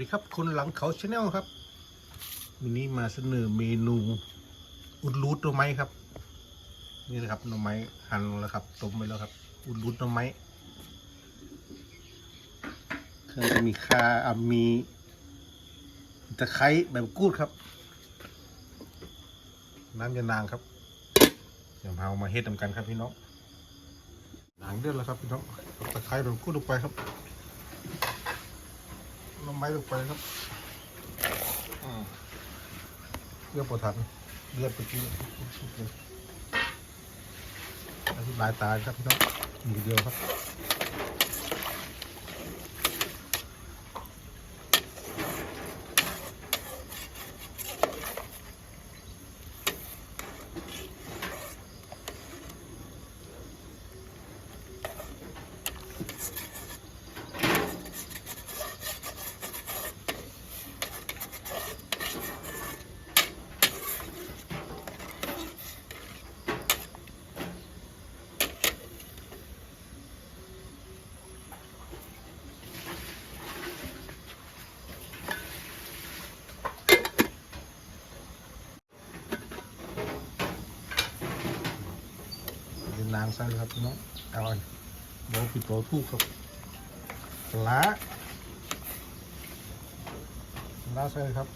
ดีครับคนหลังเขาชาแนลครับวันนี้มาเสนอเมนูอุดรูดหน่อไม้ครับ นี่นะครับหน่อไม้หั่นแล้วครับต้มไปแล้วครับ อุดรูดหน่อไม้เครื่องจะมีข่าอะมีตะไคร้ใบมะกรูดครับ น้ำยานางครับเดี๋ยวเอามาเฮ็ดทำกันครับพี่น้องหนังเดือดแล้วครับพี่น้องตะไคร้ใบมะกรูดลงไปครับ ลงไม้ลงไปครับเลือดปวดทันเลือดไปกินอธิบายตายครับพี่น้องมีเดียวครับ เป็นนางไส้ครับน้องเอร่อยโบปิดโบทูกครับปลาปลาใส่ครับ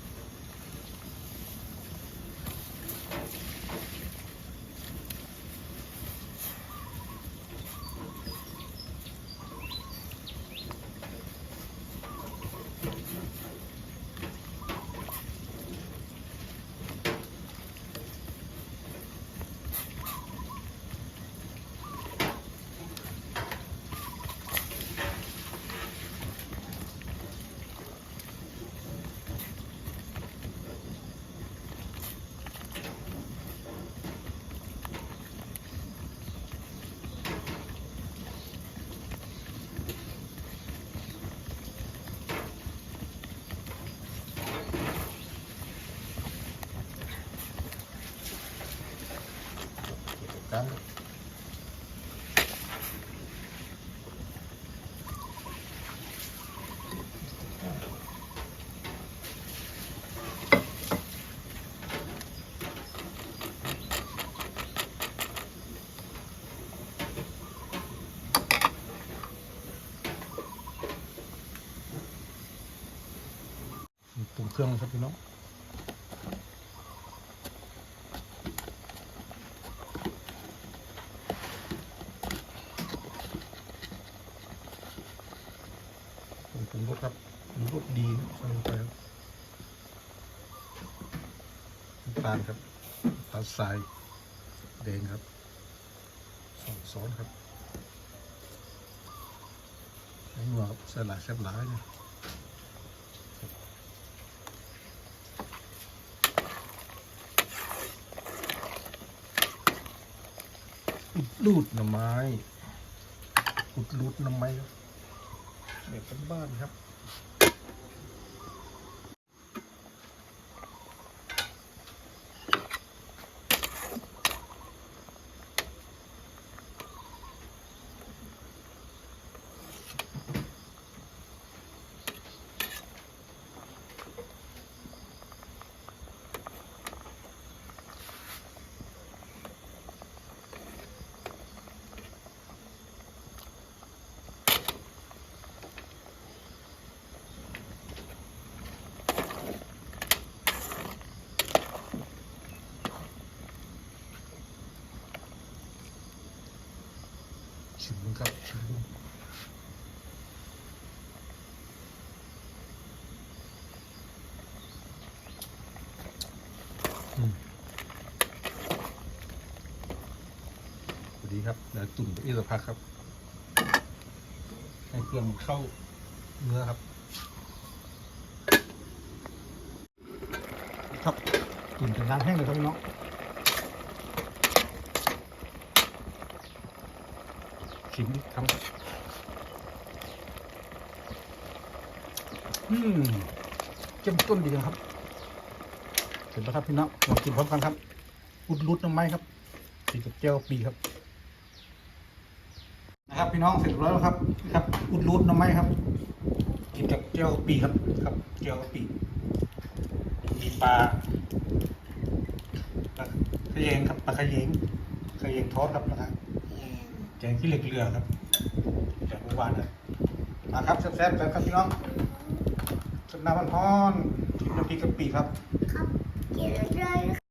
กันปรุงเครื่องครับพี่น้อง ปรุงปรุงรสครับปรุงรส ดีนะใส่ลงไปครับน้ำตาลครับน้ำตาลทรายแดงครับสองซ้อนครับใช้หัวครับใส่หลายแซ่บหลายเนี่ยอุดรูดหน่อไม้อุดรูดหน่อไม้ครับแบบบ้านๆครับ ชิมครับชิมอืมสวัสดีครับเดี๋ยวตุ่นไปอีกสักพักครับ ให้เครื่องเข้าเนื้อครับ ครับตุ่นถึงน้ำแห้งเลยครับน้อง ชิมดิครับอืมเข้มข้นดีจังครับเสร็จแล้วครับพี่น้องลองกินพร้อมกันครับ อุดรุดน้ำไม้ครับสีกับแก้วปีครับ นะครับ พี่น้องเสร็จแล้วครับนะครับ อุดรุดน้ำไม้ครับ กินกับเจียวปิครับ ครับเจียวปิมีปลาปลาขยงครับปลาขยงขยงทอดครับนะครับ งขี้เหล็กเรือครับจากเมื่อวานนะมาครับแซ่บๆกันครับพี่น้องสดน้ำมันพอนกินน้ำพริกกะปิครับ ครับเกินเลย